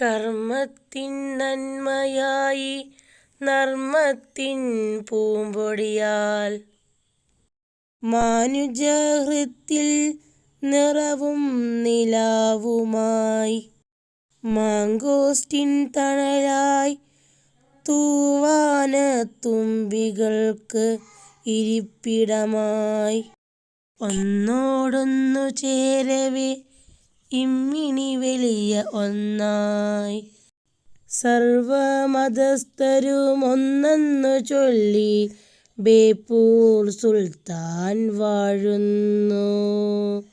കർമ്മത്തിൻ നന്മയായി നർമ്മത്തിൻ പൂമ്പൊടിയാൽ. മാനുജഹൃത്തിൽ നിറവും നിലാവുമായി മാങ്കോസ്റ്റിൻ തണലായി തൂവാന തുമ്പികൾക്ക് ഇരിപ്പിടമായി. ഒന്നോടൊന്നു ചേരവേ ഇമ്മിണി വലിയ ഒന്നായി. സർവമതസ്ഥരും ഒന്നെന്നു ചൊല്ലി ബേപ്പൂർ സുൽത്താൻ വാഴുന്നു.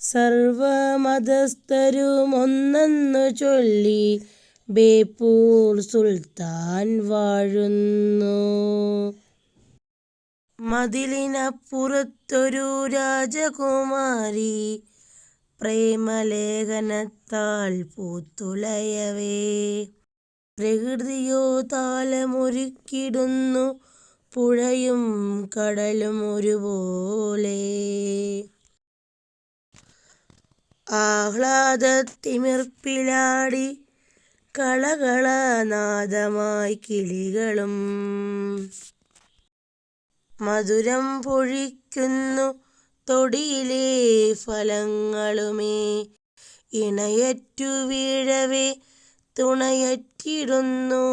സർവമതസ്ഥരും ഒന്നെന്നു ചൊല്ലി ബേപ്പൂർ സുൽത്താൻ വാഴുന്നു. മതിലിനപ്പുറത്തൊരു രാജകുമാരി പ്രേമലേഖനത്താൽ പൂത്തുലയവേ. പ്രകൃതിയോ താലമൊരുക്കിടുന്നു പുഴയും കടലും ഒരുപോലെ. ആഹ്ലാദത്തിമിർപ്പിലാടി കളകളനാദമായി കിളികളും. മധുരം പൊഴിക്കുന്നു തൊടിയിലെ ഫലങ്ങളുമേ. ഇണയറ്റു വീഴവേ തുണയറ്റിടുന്നു.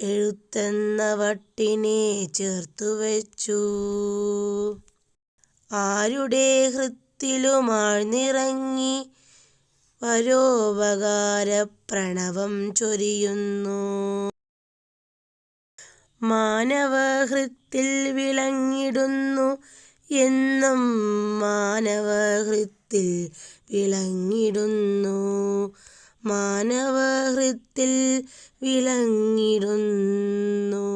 എഴുത്തെന്ന വട്ടിനെ ചേർത്തു വച്ചു. ആരുടെ ഹൃത്തിലുമാഴ്ന്നിറങ്ങി പരോപകാര പ്രണവം ചൊരിയുന്നു. മാനവഹൃത്തിൽ വിളങ്ങിടുന്നു എന്നും മാനവഹൃത്തിൽ വിളങ്ങിടുന്നു. മാനവഹൃത്തിൽ വിളങ്ങിടുന്നു.